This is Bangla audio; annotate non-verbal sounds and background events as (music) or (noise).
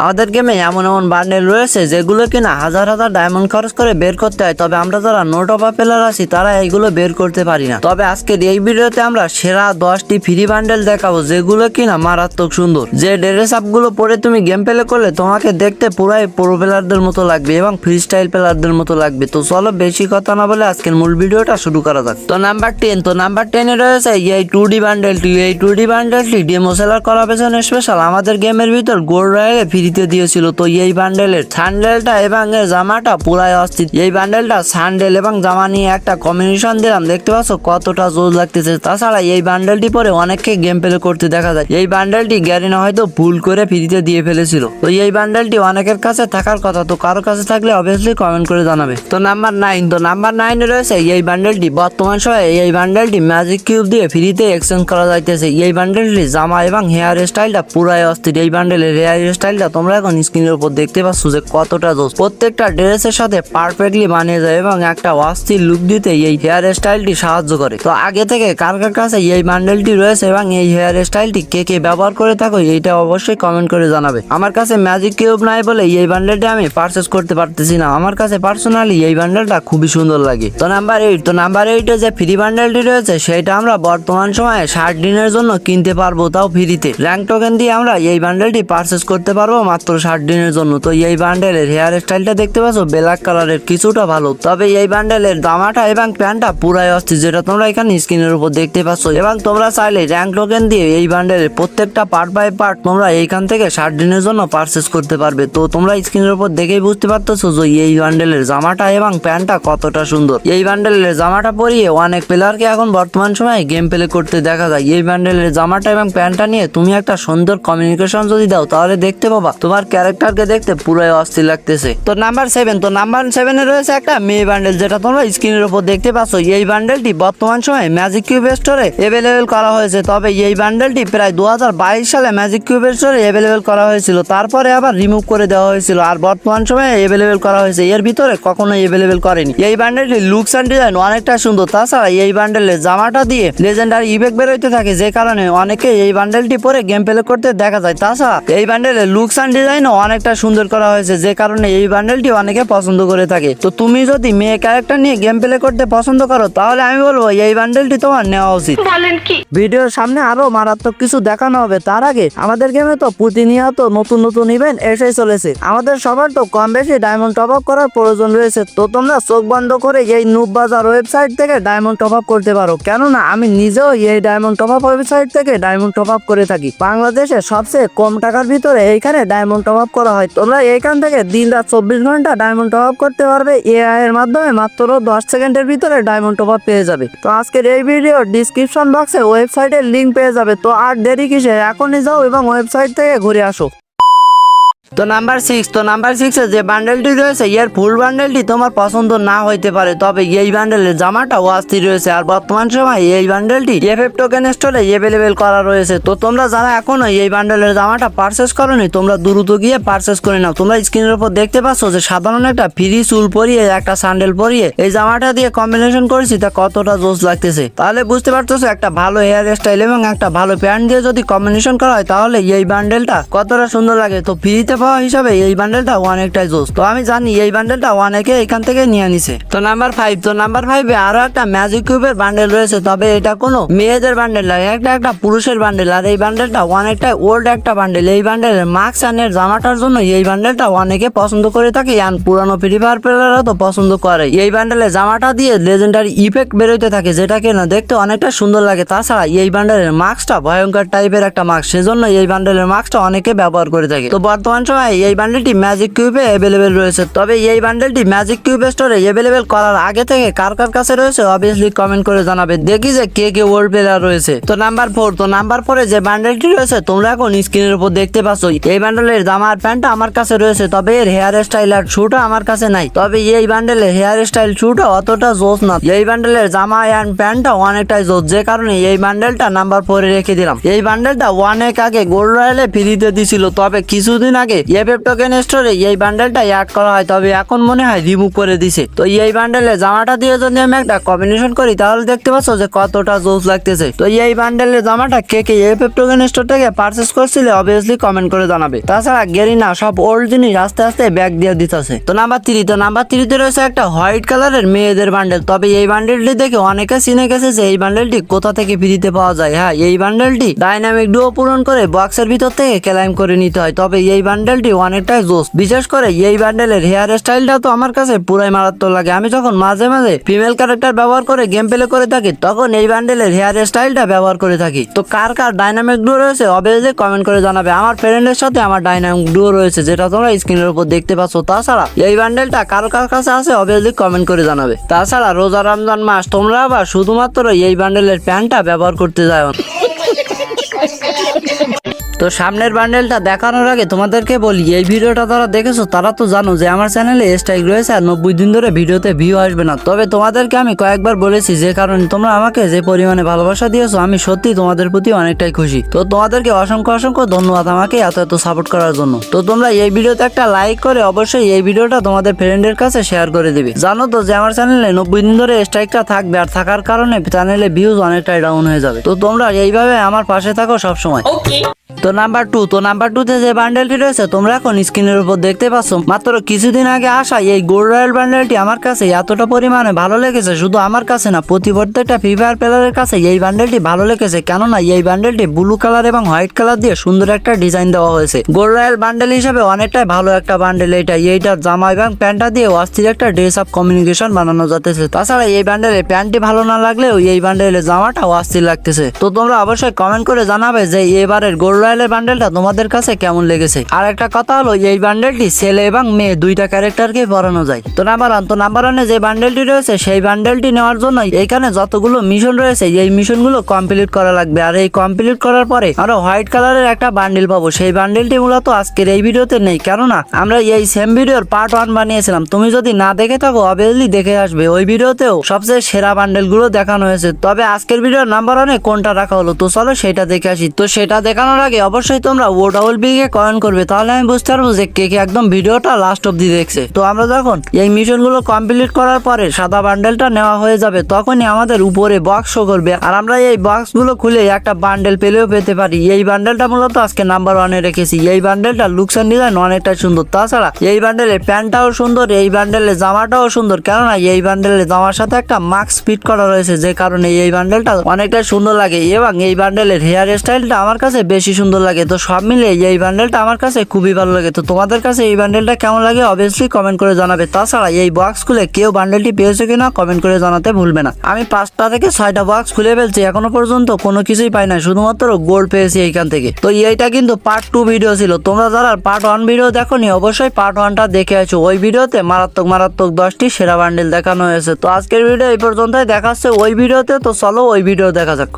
আমাদের গেমে এমন এমন বান্ডেল রয়েছে যেগুলো কিনা হাজার হাজার ডায়মন্ড খরচ করে বের করতে হয়। তবে আমরা যারা নোট অফ প্লেয়ার আছি, তারা এইগুলো বের করতে পারি না। তবে আজকের এই ভিডিওতে আমরা সেরা দশটি ফ্রি বান্ডেল দেখাবো, যেগুলো কিনা মারাত্মক সুন্দর। যে ড্রেস আপগুলো পরে তুমি গেম প্লে করলে তোমাকে দেখতে পুরাই প্রো প্লেয়ারদের মতো লাগবে এবং ফ্রি স্টাইল প্লেয়ারদের মতো লাগবে। তো চলো বেশি কথা না বলে আজকের মূল ভিডিওটা শুরু করা যাক। তো নাম্বার টেন তো নাম্বার টেনে রয়েছে এই টু ডি বান্ডেলটি এই টু ডি বান্ডেলটি ডেমো সেলার করা পেছনে স্পেশাল আমাদের গেমের ভিতর গোল্ড রয়েলে ফ্রিতে দিয়েছিল। তো এই বান্ডেলের স্যান্ডেলটা এবং এর জামাটা পুরাই অস্থির। এই বান্ডেলটা স্যান্ডেল এবং জামা নিয়ে একটা কম্বিনেশন দিলাম। দেখতে পাচ্ছ কতটা জোর লাগতেছে। তাছাড়া এই বান্ডেলটি পরে অনেককে গেম প্লে করতে দেখা যায়। এই বান্ডেলটি গ্যারিনা হয়তো ভুল করে ফ্রিতে দিয়ে ফেলেছিল। তো এই বান্ডেলটি অনেকের কাছে থাকার কথা। তো কারও কাছে থাকলে অবভিয়াসলি কমেন্ট করে জানাবে। তো নাম্বার নাইন তো নাম্বার নাইনে রয়েছে এই বান্ডেলটি বর্তমান সময়ে এই বান্ডেলটি ম্যাজিক কিউব দিয়ে ফ্রিতে এক্সচেঞ্জ করা যাইতেছে। এই বান্ডেলটি জামা এবং হেয়ার স্টাইলটা পুরাই অস্থির। এই বান্ডেলের হেয়ার স্টাইলটা তোমরা এখন স্ক্রিনের উপর দেখতে পাচ্ছ যে কতটা জোস প্রত্যেকটা ড্রেসের সাথে পারফেক্টলি মানিয়ে যায় এবং একটা অস্থির লুক দিতে এই হেয়ার স্টাইলটি সাহায্য করে। তো আগে থেকে কার কার কাছে এই বান্ডেলটি রয়েছে এবং এই হেয়ার স্টাইলটি কে কে ব্যবহার করে থাকো, এইটা অবশ্যই কমেন্ট করে জানাবে। আমার কাছে ম্যাজিক কিউব নাই বলে এই বান্ডেলটা আমি পারচেস করতে পারতেছি না। আমার কাছে পার্সোনালি এই বান্ডেলটা খুবই সুন্দর লাগে। তো নাম্বার এইট তো নাম্বার এইটে যে ফ্রি বান্ডেলটি রয়েছে, সেটা আমরা বর্তমান সময়ে ষাট দিনের জন্য কিনতে পারব তাও ফ্রিতে র্যাঙ্ক টোকেন দিয়ে আমরা এই বান্ডেলটি পারচেস করতে পারব মাত্র ষাট দিনের জন্য। তো এই বান্ডেলের হেয়ার স্টাইলটা দেখতে পাচ্ছ? ব্ল্যাক কালারের কিছুটা ভালো। তবে এই বান্ডেলের জামাটা এবং প্যান্টটা পুরাই অস্থির, যেটা তোমরা এখানে স্ক্রিনের উপর দেখতে পাচ্ছ। এবং তোমরা চাইলে র্যাঙ্ক টোকেন দিয়ে এই বান্ডেলের প্রত্যেকটা পার্ট বাই পার্ট তোমরা এইখান থেকে ষাট দিনের জন্য পারচেস করতে পারবে। তো তোমরা স্ক্রিনের উপর দেখেই বুঝতে পারতেছো যে এই বান্ডেলের জামাটা এবং প্যান্টটা কতটা সুন্দর। এই বান্ডেলের জামাটা পরিয়ে অনেক প্লেয়ারকে এখন বর্তমান সময়ে গেম প্লে করতে দেখা যায়। এই বান্ডেলের জামাটা এবং প্যান্টটা নিয়ে তুমি একটা সুন্দর কমিউনিকেশন যদি দাও, তাহলে দেখতে পাবা তোমার ক্যারেক্টারকে দেখতে পুরোই অস্থির লাগতেছে। তো নাম্বার সেভেন তো নাম্বার সেভেনে রয়েছে একটা মেয়ে বান্ডেল যেটা তোমরা স্ক্রিনের উপর দেখতে পাচ্ছ। এই বান্ডেলটি বর্তমান সময়ে ম্যাজিক কিউব স্টোরে অ্যাভেলেবেল করা হয়েছে। তবে এই বান্ডেলটি প্রায় দুই হাজার বাইশ সালে ম্যাজিক কিউব স্টোরে অ্যাভেলেবেল করা হয়েছিল। তারপরে আবার রিমুভ করে দেওয়া হয়েছিল। আর বর্তমান সময়ে অ্যাভেলেবেল করা হয়েছে। এর ভিতরে কখনোই অ্যাভেলেবেল করেনি। এই বান্ডেলটি লুকস অ্যান্ড ডিজাইন অনেকটা সুন্দর। তাছাড়া এই বান্ডেলের জামাটা দিয়ে লেজেন্ডারি ইফেক্ট বেরোইতে থাকে। যে কারণে অনেকে এই বান্ডেলটি পরে গেম প্লে করতে দেখা যায়। তাছাড়া এই বান্ডেলের লুকস অ্যান্ড ডিজাইনও অনেকটা সুন্দর করা হয়েছে যে কারণে এই বান্ডেলটি অনেকে পছন্দ করে থাকে। তো তুমি যদি মেয়ে ক্যারেক্টার নিয়ে গেম প্লে করতে পছন্দ করো তাহলে আমি বলব এই বান্ডেলটি তোমার নেওয়া উচিত। বলেন কি? ভিডিওর সামনে আরও মারাত্মক কিছু দেখানো হবে। তার আগে আমাদের গেমে তো প্রতিনিয়ত নতুন নতুন ইভেন্ট এসে চলেছে। আমাদের সবার তো কম বেশি ডায়মন্ড টপ আপ করার প্রয়োজন রয়েছে। তো তোমরা চোখ বন্ধ করে এই নুব বাজার ওয়েবসাইট থেকে ডায়মন্ড টপ আপ করতে পারো। কেননা আমি নিজেও এই ডায়মন্ড টপ আপ ওয়েবসাইট থেকে ডায়মন্ড টপ আপ করে থাকি। বাংলাদেশে সবচেয়ে কম টাকার ভিতরে এইখানে ডায়মন্ড টপ আপ করা হয়। তোমরা এখান থেকে দিন রাত চব্বিশ ঘণ্টা ডায়মন্ড টপ আপ করতে পারবে। এআই এর মাধ্যমে মাত্র দশ সেকেন্ডের ভিতরে ডায়মন্ড টপ আপ পেয়ে যাবে। তো আজকের এই ভিডিও ডিসক্রিপশন বক্সে ওয়েবসাইটের লিঙ্ক পেয়ে যাবে। তো আর দেরি কিসে? এখনই যাও এবং ওয়েবসাইট থেকে ঘুরে আসো। তো নাম্বার সিক্স তো নাম্বার সিক্সে যে বান্ডেলটি রয়েছে, এর ফুল বান্ডেলটি তোমার পছন্দ না হইতে পারে, তবে এই বান্ডেলের জামাটা অস্থির রয়েছে। আর বর্তমান সময় এই বান্ডেলটি এফএফ টোকেন স্টোরে অ্যাভেলেবেল করা রয়েছে। তো তোমরা যারা এখনও এই বান্ডেলের জামাটা পারচেস করনি, তোমরা দ্রুত গিয়ে পারচেস করে নাও। তোমরা স্ক্রিনের উপর দেখতে পাচ্ছ যে সাধারণ একটা ফ্রি চুল পরিয়ে, একটা স্যান্ডেল পরিয়ে এই জামাটা দিয়ে কম্বিনেশন করেছি, তা কতটা জোস লাগতেছে? তাহলে বুঝতে পারতেছো, একটা ভালো হেয়ার স্টাইল এবং একটা ভালো প্যান্ট দিয়ে যদি কম্বিনেশন করা হয়, তাহলে এই বান্ডেলটা কতটা সুন্দর লাগে। তো ফ্রিতে পাওয়া হিসাবে এই বান্ডেলটা অনেকটাই জোস। তো আমি জানি এই বান্ডেলটা অনেকে এখান থেকে নিয়ে নিছে। তো নাম্বার ফাইভ তো নাম্বার ফাইভে আরও একটা ম্যাজিক কিউবের বান্ডেল রয়েছে, তবে এটা কোনো মেয়েদের বান্ডেল নয় একটা একটা পুরুষের বান্ডেল আর এই বান্ডেলটা অনেকটাই ওল্ড একটা বান্ডেল এই বান্ডেলের মাস্ক আনের জামাটার জন্য এই বান্ডেলটা অনেকে পছন্দ করে থাকে আর পুরানো ফ্রি ফায়ার প্লেয়াররা তো পছন্দ করে। এই বান্ডেলের জামাটা দিয়ে লেজেন্ডারি ইফেক্ট বেরোতে থাকে যেটাকে না দেখতে অনেকটা সুন্দর লাগে। তাছাড়া এই বান্ডেলের মাস্কটা ভয়ঙ্কর টাইপের একটা মাস্ক সেজন্য এই বান্ডেলের মাস্কটা অনেকে ব্যবহার করে থাকে। তো বর্তমান সময়ে এই বান্ডেলটি ম্যাজিক কিউবে অ্যাভেলেবেল রয়েছে। তবে এই বান্ডেলটি ম্যাজিক কিউব স্টোরে অ্যাভেলেবেল করার আগে থেকে কার কার কাছে রয়েছে অবভিয়াসলি কমেন্ট করে জানাবে। দেখি যে কে কে ওল্ড প্লেয়ার রয়েছে। তো নাম্বার ফোর তো নাম্বার ফোরে যে বান্ডেলটি রয়েছে, তোমরা এখন স্ক্রিনের উপর দেখতে পাচ্ছ। এই বান্ডেলের জামা আর প্যান্টটা আমার কাছে রয়েছে, তবে এর হেয়ার স্টাইল আর শুটা আমার কাছে নাই। তবে এই বান্ডেলের হেয়ার স্টাইল শুটা অতটা জোস না। এই বান্ডেলের জামা আর প্যান্টটা অনেকটাই জোস যে কারণে এই বান্ডেলটা নাম্বার ফোরে রেখে দিলাম। এই বান্ডেলটা অনেক আগে গোল্ড রয়্যালে ফ্রিতে দিছিল, তবে কিছুদিন আগে এফএফ টোকেন স্টোরে এই বান্ডেলটা অ্যাড করা হয়। তবে এখন মনে হয় রিমুভ করে দিছে। তো এই বান্ডেলে জামাটা দিয়ে যদি আমি একটা কম্বিনেশন করি, তাহলে দেখতে পাচ্ছ যে কতটা জোস লাগতেছে। তো এই বান্ডেলের জামাটা কে কে এফএফ টোকেন স্টোর থেকে পারচেস করছিলে অবভিয়াসলি কমেন্ট করে জানাবে। তাছাড়া গেরিনা সব ওল্ড জিনিস আস্তে আস্তে ব্যাগ দিয়ে দিতেছে। তো নাম্বার থ্রি তো নাম্বার থ্রিতে রয়েছে একটা হোয়াইট কালারের মেয়েদের বান্ডেল তবে এই বান্ডেলটি দেখে অনেকে চিনে গেছে যে এই বান্ডেলটি কোথা থেকে ফ্রিতে পাওয়া যায়। হ্যাঁ এই বান্ডেলটি ডাইনামিক ডুও পূরণ করে বক্সের ভিতর থেকে ক্লাইম করে নিতে হয়। তবে এই বান্ডেলটি অনেকটাই জোস। বিশেষ করে এই বান্ডেলের হেয়ার স্টাইলটা তো আমার কাছে পুরাই মারাত্মক লাগে। আমি যখন মাঝে মাঝে ফিমেল ক্যারেক্টার ব্যবহার করে গেম প্লে করে থাকি, তখন এই বান্ডেলের হেয়ার স্টাইলটা ব্যবহার করে থাকি। তো কার কার ডাইনামিক ডুও রয়েছে অবভিয়াসলি কমেন্ট করে জানাবে। আমার ফ্রেন্ডের সাথে আমার ডাইনামিক ডুও রয়েছে, যেটা তোমরা স্ক্রিনের উপর দেখতে পাচ্ছ। তাছাড়া এই বান্ডেলটা কারও কার কাছে আছে অবভিয়াসলি কমেন্ট করে জানাবে। তাছাড়া রোজা রমজান মাস, তোমরা আবার শুধুমাত্র এই বান্ডেলের প্যান্টটা ব্যবহার করতে যাও। (laughs) তো সামনের বান্ডেলটা দেখানোর আগে তোমাদেরকে বলি, এই ভিডিওটা তারা দেখেছ, তারা তো জানো যে আমার চ্যানেলে স্ট্রাইক রয়েছে আর নব্বই দিন ধরে ভিডিওতে ভিউ আসবে না। তবে তোমাদেরকে আমি কয়েকবার বলেছি যে কারণে তোমরা আমাকে যে পরিমাণে ভালোবাসা দিয়েছ, আমি সত্যি তোমাদের প্রতি অনেকটাই খুশি। তো তোমাদেরকে অসংখ্য অসংখ্য ধন্যবাদ আমাকে এত এত সাপোর্ট করার জন্য। তো তোমরা এই ভিডিওতে একটা লাইক করে অবশ্যই এই ভিডিওটা তোমাদের ফ্রেন্ডের কাছে শেয়ার করে দিবে। জানো তো যে আমার চ্যানেলে নব্বই দিন ধরে স্ট্রাইকটা থাকবে আর থাকার কারণে চ্যানেলে ভিউজ অনেকটাই ডাউন হয়ে যাবে। তো তোমরা এইভাবে আমার পাশে থাকো সবসময়। তো নাম্বার টু তো নাম্বার টু তে যে বান্ডেলটি রয়েছে, তোমরা এখন স্ক্রিনের উপর দেখতে পাচ্ছ, মাত্র কিছুদিন আগে আসা এই গোল্ড রয়্যাল বান্ডেলটি আমার কাছে এতটা পরিমাণে ভালো লেগেছে, শুধু আমার কাছে না, প্রতি প্রত্যেকটা ফ্রি ফায়ার প্লেয়ারের কাছে এই বান্ডেলটি ভালো লেগেছে, কেননা এই বান্ডেলটি ব্লু কালার এবং হোয়াইট কালার দিয়ে সুন্দর একটা ডিজাইন দেওয়া হয়েছে। গোল্ড রয়্যাল বান্ডেল হিসেবে অনেকটাই ভালো একটা বান্ডেল এইটা এইটার জামা এবং প্যান্টটা দিয়ে অস্থির একটা ড্রেস আপ কমিউনিকেশন বানানো যাতেছে তাছাড়া এই বান্ডেলের প্যান্টটি ভালো না লাগলেও এই বান্ডেলের জামাটা অস্থির লাগতেছে। তো তোমরা অবশ্যই কমেন্ট করে জানাবে যে এবারের গোল্ড রয়্যালের বান্ডেলটা তোমাদের কাছে কেমন লেগেছে? আর একটা কথা হলো, এই বান্ডেলটি ছেলে এবং মেয়ে দুইটা ক্যারেক্টারকে পড়ানো যায়। তো নাম্বার ওয়ান তো নাম্বার ওয়ানে যে বান্ডেলটি রয়েছে, সেই বান্ডেলটি নেওয়ার জন্য এখানে যতগুলো মিশন রয়েছে, এই মিশনগুলো কমপ্লিট করা লাগবে। আর এই কমপ্লিট করার পরে আরও হোয়াইট কালারের একটা বান্ডেল পাবো। সেই বান্ডেলটি মূলত আজকের এই ভিডিওতে নেই। কেননা, আমরা এই সেম ভিডিওর পার্ট ওয়ান বানিয়েছিলাম। তুমি যদি না দেখে থাকো অবভিয়াসলি দেখে আসবে। ওই ভিডিওতেও সবচেয়ে সেরা বান্ডেলগুলো দেখানো হয়েছে। তবে আজকের ভিডিওর নাম্বার ওয়ানে কোনটা রাখা হলো? তো চলো সেটা দেখে আসি। তো সেটা দেখানোর আগে অবশ্যই তোমরা ও ডাবল বি কে কয়েন করবে। তাহলে আমি বুঝতে পারব যে কে কে একদম ভিডিওটা লাস্ট অব্দি দেখছে। তো আমরা যখন এই মিশনগুলো কমপ্লিট করার পরে সাদা বান্ডেলটা নেওয়া হয়ে যাবে, তখনই আমাদের উপরে বক্স শো করবে। আর আমরা এই বক্সগুলো খুলে একটা বান্ডেল পেলেও পেতে পারি। এই বান্ডেলটা মূলত আজকে নাম্বার ওয়ানে রেখেছি। এই বান্ডেলটা লুকস এন্ড ডিজাইন অনেকটাই সুন্দর। তাছাড়া এই বান্ডেলের প্যান্টটাও সুন্দর, এই বান্ডেলের জামাটাও সুন্দর। কেননা এই বান্ডেলের জামার সাথে একটা মাস্ক ফিট করা রয়েছে, যে কারণে এই বান্ডেলটা অনেকটা সুন্দর লাগে। এবং এই বান্ডেলের হেয়ার স্টাইলটা আমার কাছে বেশি সুন্দর লাগে। তো সব মিলে এই বান্ডেলটা আমার কাছে খুবই ভালো লাগে। তো তোমাদের কাছে এই বান্ডেলটা কেমন লাগে অবভিয়াসলি কমেন্ট করে জানাবে। তাছাড়া এই বক্স খুলে কেউ বান্ডেলটি পেয়েছে কিনা কমেন্ট করে জানাতে ভুলবে না। আমি পাঁচটা থেকে ছয়টা বক্স খুলে ফেলছি এখনও পর্যন্ত কোনো কিছুই পাই না শুধুমাত্র গোল্ড পেয়েছি এইখান থেকে। তো এইটা কিন্তু পার্ট টু ভিডিও ছিল। তোমরা যারা পার্ট ওয়ান ভিডিও দেখোনি, অবশ্যই পার্ট ওয়ানটা দেখে আছো। ওই ভিডিওতে মারাত্মক মারাত্মক দশটি সেরা বান্ডেল দেখানো হয়েছে। তো আজকের ভিডিও এই পর্যন্তই। দেখাচ্ছে ওই ভিডিওতে তো চলো ওই ভিডিও দেখা যাক।